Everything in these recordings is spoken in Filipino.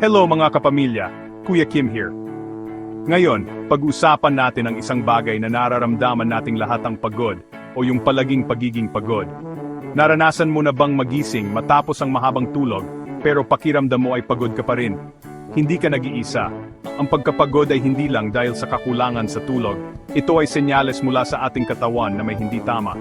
Hello mga kapamilya, Kuya Kim here. Ngayon, pag-usapan natin ang isang bagay na nararamdaman nating lahat ang pagod o yung palaging pagiging pagod. Naranasan mo na bang magising matapos ang mahabang tulog pero pakiramdam mo ay pagod ka pa rin? Hindi ka nag-iisa. Ang pagkapagod ay hindi lang dahil sa kakulangan sa tulog. Ito ay senyales mula sa ating katawan na may hindi tama.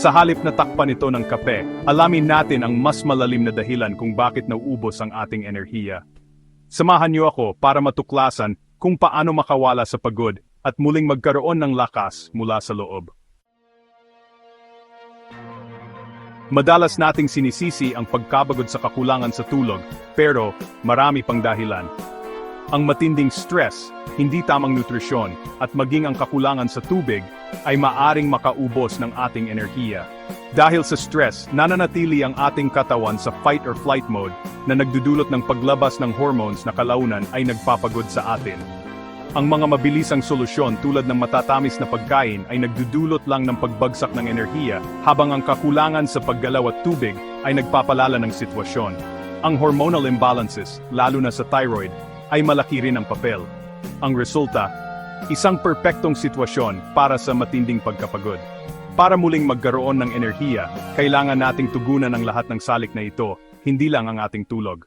Sa halip na takpan ito ng kape, alamin natin ang mas malalim na dahilan kung bakit nauubos ang ating enerhiya. Samahan niyo ako para matuklasan kung paano makawala sa pagod at muling magkaroon ng lakas mula sa loob. Madalas nating sinisisi ang pagkabagod sa kakulangan sa tulog, pero marami pang dahilan. Ang matinding stress, hindi tamang nutrisyon, at maging ang kakulangan sa tubig ay maaring makaubos ng ating enerhiya. Dahil sa stress, nananatili ang ating katawan sa fight or flight mode na nagdudulot ng paglabas ng hormones na kalaunan ay nagpapagod sa atin. Ang mga mabilisang solusyon tulad ng matatamis na pagkain ay nagdudulot lang ng pagbagsak ng enerhiya habang ang kakulangan sa paggalaw at tubig ay nagpapalala ng sitwasyon. Ang hormonal imbalances, lalo na sa thyroid, ay malaki rin ang papel. Ang resulta, isang perpektong sitwasyon para sa matinding pagkapagod. Para muling magkaroon ng enerhiya, kailangan nating tugunan ang lahat ng salik na ito, hindi lang ang ating tulog.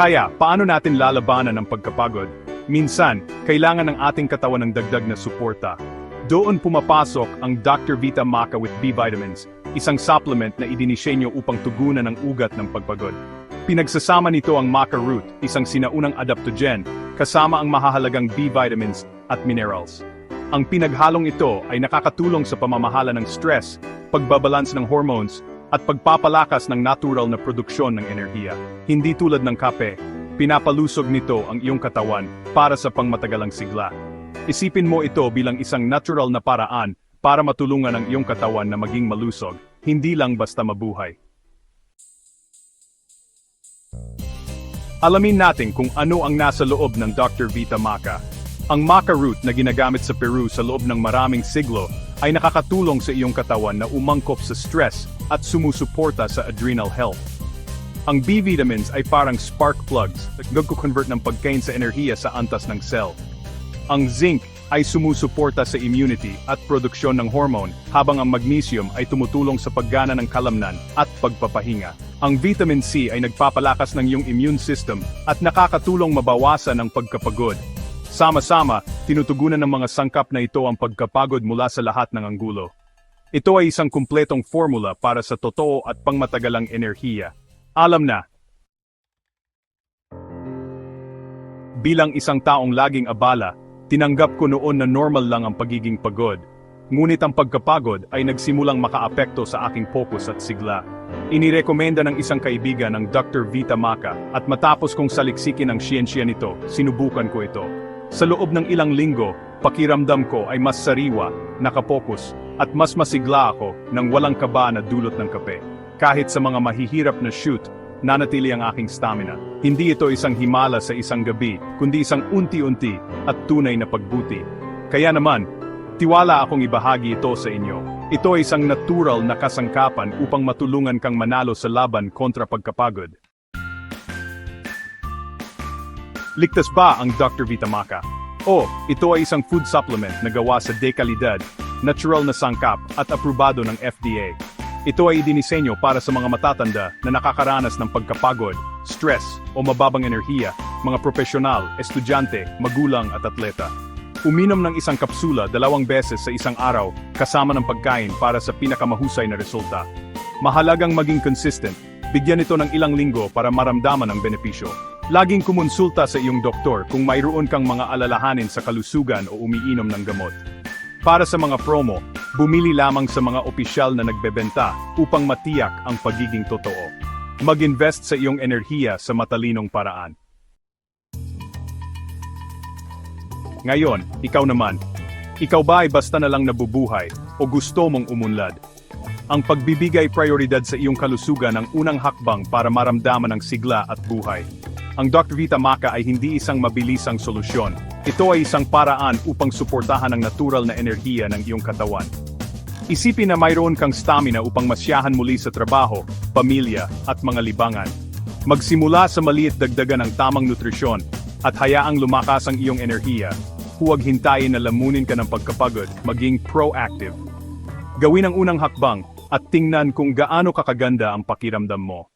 Kaya, paano natin lalabanan ang pagkapagod? Minsan, kailangan ng ating katawan ng dagdag na suporta. Doon pumapasok ang Dr. Vita Maca with B vitamins, isang supplement na idinisenyo upang tugunan ang ugat ng pagpagod. Pinagsasama nito ang maca root, isang sinaunang adaptogen, kasama ang mahahalagang B vitamins at minerals. Ang pinaghalong ito ay nakakatulong sa pamamahala ng stress, pagbabalance ng hormones, at pagpapalakas ng natural na produksyon ng enerhiya. Hindi tulad ng kape, pinapalusog nito ang iyong katawan para sa pangmatagalang sigla. Isipin mo ito bilang isang natural na paraan para matulungan ang iyong katawan na maging malusog, hindi lang basta mabuhay. Alamin natin kung ano ang nasa loob ng Dr. Vita Maca. Ang maca root na ginagamit sa Peru sa loob ng maraming siglo ay nakakatulong sa iyong katawan na umangkop sa stress at sumusuporta sa adrenal health. Ang B vitamins ay parang spark plugs na nagko-convert ng pagkain sa enerhiya sa antas ng cell. Ang zinc ay sumusuporta sa immunity at produksyon ng hormone, habang ang magnesium ay tumutulong sa paggana ng kalamnan at pagpapahinga. Ang vitamin C ay nagpapalakas ng iyong immune system at nakakatulong mabawasan ang pagkapagod. Sama-sama, tinutugunan ng mga sangkap na ito ang pagkapagod mula sa lahat ng anggulo. Ito ay isang kumpletong formula para sa totoo at pangmatagalang enerhiya. Alam na, Bilang isang taong laging abala, tinanggap ko noon na normal lang ang pagiging pagod. Ngunit ang pagkapagod ay nagsimulang makaapekto sa aking focus at sigla. Inirekomenda ng isang kaibigan ng Dr. Vita Maca at matapos kong saliksikin ang siyensya nito, sinubukan ko ito. Sa loob ng ilang linggo, pakiramdam ko ay mas sariwa, nakapokus, at mas masigla ako nang walang kaba na dulot ng kape. Kahit sa mga mahihirap na shoot, nanatili ang aking stamina. Hindi ito isang himala sa isang gabi, kundi isang unti-unti at tunay na pagbuti. Kaya naman, tiwala akong ibahagi ito sa inyo. Ito ay isang natural na kasangkapan upang matulungan kang manalo sa laban kontra pagkapagod. Ligtas ba ang Dr. Vitamaca? O, ito ay isang food supplement na gawa sa dekalidad, natural na sangkap at aprobado ng FDA. Ito ay idinisenyo para sa mga matatanda na nakakaranas ng pagkapagod, stress o mababang enerhiya, mga profesional, estudyante, magulang at atleta. Uminom ng isang kapsula dalawang beses sa isang araw kasama ng pagkain para sa pinakamahusay na resulta. Mahalagang maging consistent, bigyan ito ng ilang linggo para maramdaman ang benepisyo. Laging kumonsulta sa iyong doktor kung mayroon kang mga alalahanin sa kalusugan o umiinom ng gamot. Para sa mga promo, bumili lamang sa mga opisyal na nagbebenta upang matiyak ang pagiging totoo. Mag-invest sa iyong enerhiya sa matalinong paraan. Ngayon, ikaw naman. Ikaw ba ay basta na lang nabubuhay o gusto mong umunlad? Ang pagbibigay prioridad sa iyong kalusugan ang unang hakbang para maramdaman ang sigla at buhay. Ang Dr. Vita Maca ay hindi isang mabilisang solusyon. Ito ay isang paraan upang suportahan ang natural na enerhiya ng iyong katawan. Isipin na mayroon kang stamina upang masyahan muli sa trabaho, pamilya, at mga libangan. Magsimula sa maliit dagdagan ng tamang nutrisyon at hayaang lumakas ang iyong enerhiya. Huwag hintayin na lamunin ka ng pagkapagod, maging proactive. Gawin ang unang hakbang at tingnan kung gaano kakaganda ang pakiramdam mo.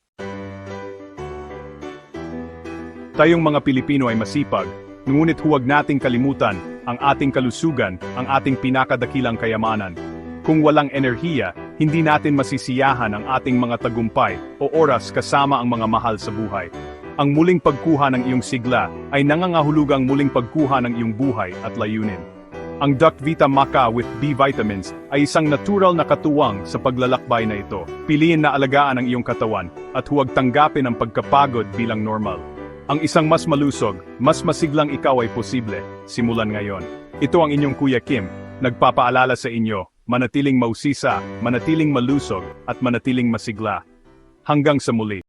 Tayong mga Pilipino ay masipag, ngunit huwag nating kalimutan ang ating kalusugan, ang ating pinakadakilang kayamanan. Kung walang enerhiya, hindi natin masisiyahan ang ating mga tagumpay o oras kasama ang mga mahal sa buhay. Ang muling pagkuha ng iyong sigla ay nangangahulugang muling pagkuha ng iyong buhay at layunin. Ang Duck Vita Maca with B vitamins ay isang natural na katuwang sa paglalakbay na ito. Piliin na alagaan ang iyong katawan at huwag tanggapin ang pagkapagod bilang normal. Ang isang mas malusog, mas masiglang ikaw ay posible, simulan ngayon. Ito ang inyong Kuya Kim, nagpapaalala sa inyo, manatiling mausisa, manatiling malusog, at manatiling masigla. Hanggang sa muli.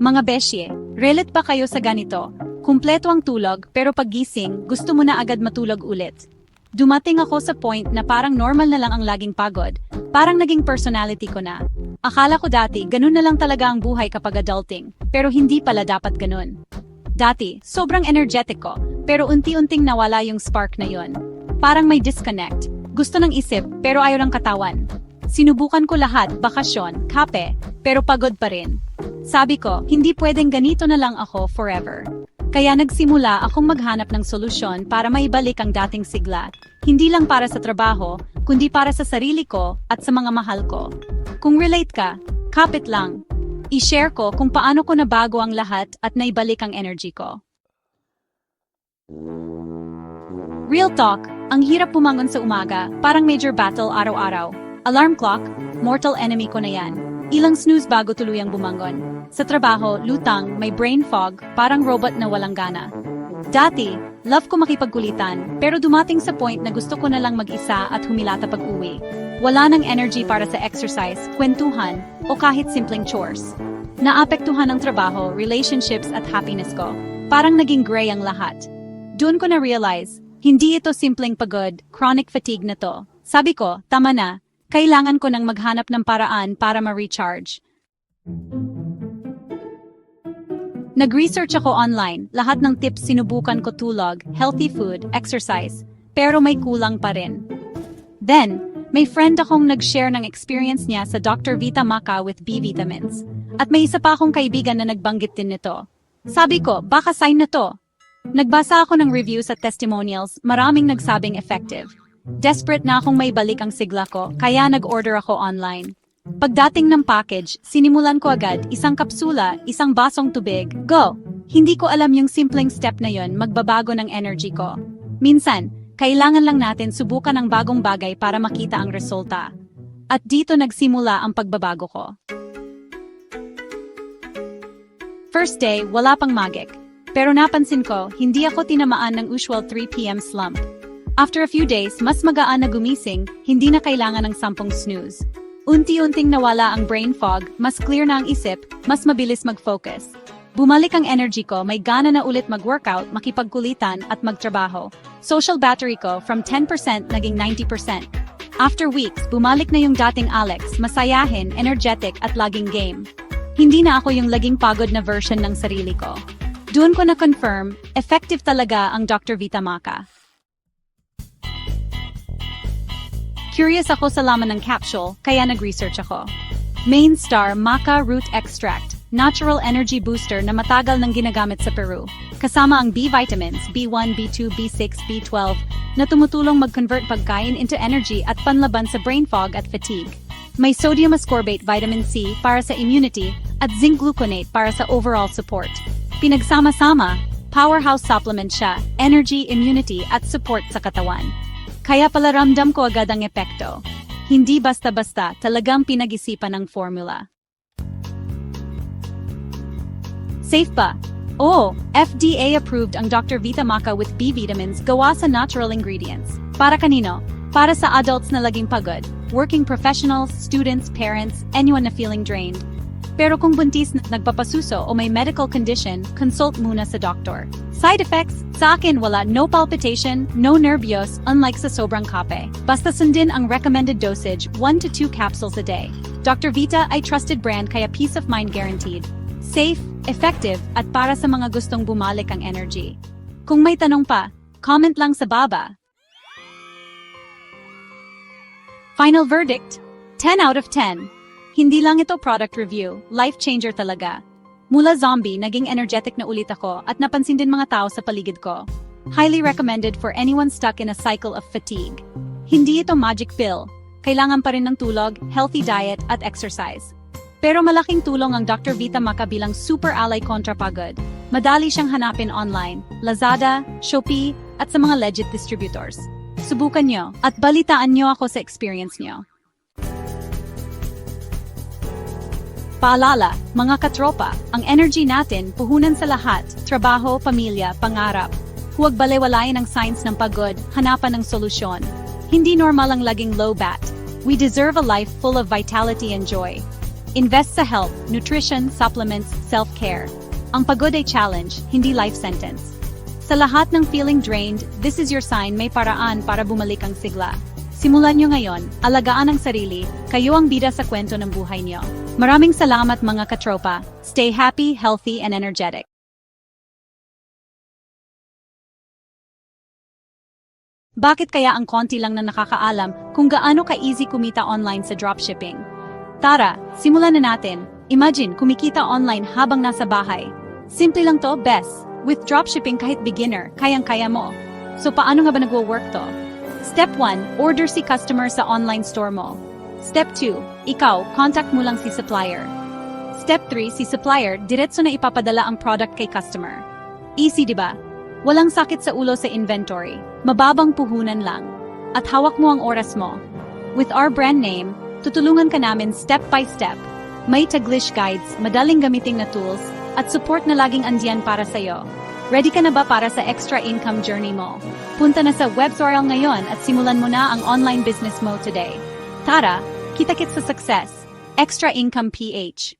Mga besye, relate ba kayo sa ganito? Kumpleto ang tulog pero paggising, gusto mo na agad matulog ulit. Dumating ako sa point na parang normal na lang ang laging pagod. Parang naging personality ko na. Akala ko dati, ganun na lang talaga ang buhay kapag adulting. Pero hindi pala dapat ganun. Dati, sobrang energetic ko, pero unti-unting nawala yung spark na yon. Parang may disconnect. Gusto ng isip, pero ayaw ng katawan. Sinubukan ko lahat, bakasyon, kape, pero pagod pa rin. Sabi ko, hindi pwedeng ganito na lang ako forever. Kaya nagsimula akong maghanap ng solusyon para maibalik ang dating sigla. Hindi lang para sa trabaho, kundi para sa sarili ko at sa mga mahal ko. Kung relate ka, kapit lang. I-share ko kung paano ko nabago ang lahat at naibalik ang energy ko. Real talk, ang hirap pumangon sa umaga, parang major battle araw-araw. Alarm clock, mortal enemy ko na yan. Ilang snooze bago tuluyang bumangon. Sa trabaho, lutang, may brain fog, parang robot na walang gana. Dati, love ko makipagkulitan, pero dumating sa point na gusto ko na lang mag-isa at humilata pag-uwi. Wala nang energy para sa exercise, kwentuhan, o kahit simpleng chores. Naapektuhan ang trabaho, relationships at happiness ko. Parang naging gray ang lahat. Doon ko na-realize, hindi ito simpleng pagod, chronic fatigue na to. Sabi ko, tama na, kailangan ko nang maghanap ng paraan para ma-recharge. Nag-research ako online, lahat ng tips sinubukan ko tulog, healthy food, exercise, pero may kulang pa rin. Then, may friend akong nag-share ng experience niya sa Dr. Vita Maca with B vitamins. At may isa pa akong kaibigan na nagbanggit din nito. Sabi ko, baka sign na to. Nagbasa ako ng reviews at testimonials, maraming nagsabing effective. Desperate na akong may balik ang sigla ko, kaya nag-order ako online. Pagdating ng package, sinimulan ko agad isang kapsula, isang basong tubig, go! Hindi ko alam yung simpleng step na yon magbabago ng energy ko. Minsan, kailangan lang natin subukan ang bagong bagay para makita ang resulta. At dito nagsimula ang pagbabago ko. First day, wala pang magic. Pero napansin ko, hindi ako tinamaan ng usual 3pm slump. After a few days, mas magaan na gumising, hindi na kailangan ng sampung snooze. Unti-unting nawala ang brain fog, mas clear na ang isip, mas mabilis mag-focus. Bumalik ang energy ko, may gana na ulit mag-workout, makipagkulitan at magtrabaho. Social battery ko from 10% naging 90%. After weeks, bumalik na yung dating Alex, masayahin, energetic at laging game. Hindi na ako yung laging pagod na version ng sarili ko. Doon ko na-confirm, effective talaga ang Dr. Vita Maca. Curious ako sa laman ng capsule, kaya nag-research ako. Main star Maca Root Extract, natural energy booster na matagal nang ginagamit sa Peru. Kasama ang B vitamins, B1, B2, B6, B12, na tumutulong mag-convert pagkain into energy at panlaban sa brain fog at fatigue. May sodium ascorbate vitamin C para sa immunity at zinc gluconate para sa overall support. Pinagsama-sama, powerhouse supplement siya, energy, immunity at support sa katawan. Kaya pala ramdam ko agad ang epekto. Hindi basta-basta, talagang pinag-isipan ng formula. Safe ba? Oo, FDA approved ang Dr. Vita Maca with B vitamins gawa sa natural ingredients. Para kanino? Para sa adults na laging pagod, working professionals, students, parents, anyone na feeling drained. Pero kung buntis na nagpapasuso o may medical condition, consult muna sa doktor. Side effects? Sa akin wala no palpitation, no nervyos, unlike sa sobrang kape. Basta sundin ang recommended dosage, 1 to 2 capsules a day. Dr. Vita ay trusted brand kaya peace of mind guaranteed. Safe, effective, at para sa mga gustong bumalik ang energy. Kung may tanong pa, comment lang sa baba. Final verdict, 10 out of 10. Hindi lang ito product review, life changer talaga. Mula zombie, naging energetic na ulit ako at napansin din mga tao sa paligid ko. Highly recommended for anyone stuck in a cycle of fatigue. Hindi ito magic pill. Kailangan pa rin ng tulog, healthy diet at exercise. Pero malaking tulong ang Dr. Vita Maca bilang super ally kontra pagod. Madali siyang hanapin online, Lazada, Shopee, at sa mga legit distributors. Subukan nyo at balitaan nyo ako sa experience nyo. Paalala, mga katropa, ang energy natin puhunan sa lahat, trabaho, pamilya, pangarap. Huwag balewalayan ang signs ng pagod, hanapan ng solusyon. Hindi normal ang laging low bat. We deserve a life full of vitality and joy. Invest sa health, nutrition, supplements, self-care. Ang pagod ay challenge, hindi life sentence. Sa lahat ng feeling drained, this is your sign may paraan para bumalik ang sigla. Simulan nyo ngayon, alagaan ang sarili, kayo ang bida sa kwento ng buhay nyo. Maraming salamat mga katropa. Stay happy, healthy, and energetic. Bakit kaya ang konti lang na nakakaalam kung gaano ka-easy kumita online sa dropshipping? Tara, simulan na natin. Imagine, kumikita online habang nasa bahay. Simple lang to, best. With dropshipping kahit beginner, kayang-kaya mo. So paano nga ba nagwo-work to? Step 1, order si customer sa online store mo. Step 2, ikaw, contact mo lang si supplier. Step 3, si supplier, diretso na ipapadala ang product kay customer. Easy, di ba? Walang sakit sa ulo sa inventory. Mababang puhunan lang. At hawak mo ang oras mo. With our brand name, tutulungan ka namin step by step. May Taglish guides, madaling gamiting na tools, at support na laging andiyan para sa'yo. Ready ka na ba para sa extra income journey mo? Punta na sa WebSoral ngayon at simulan mo na ang online business mo today. Tara, kita-kits sa success. Extra Income PH.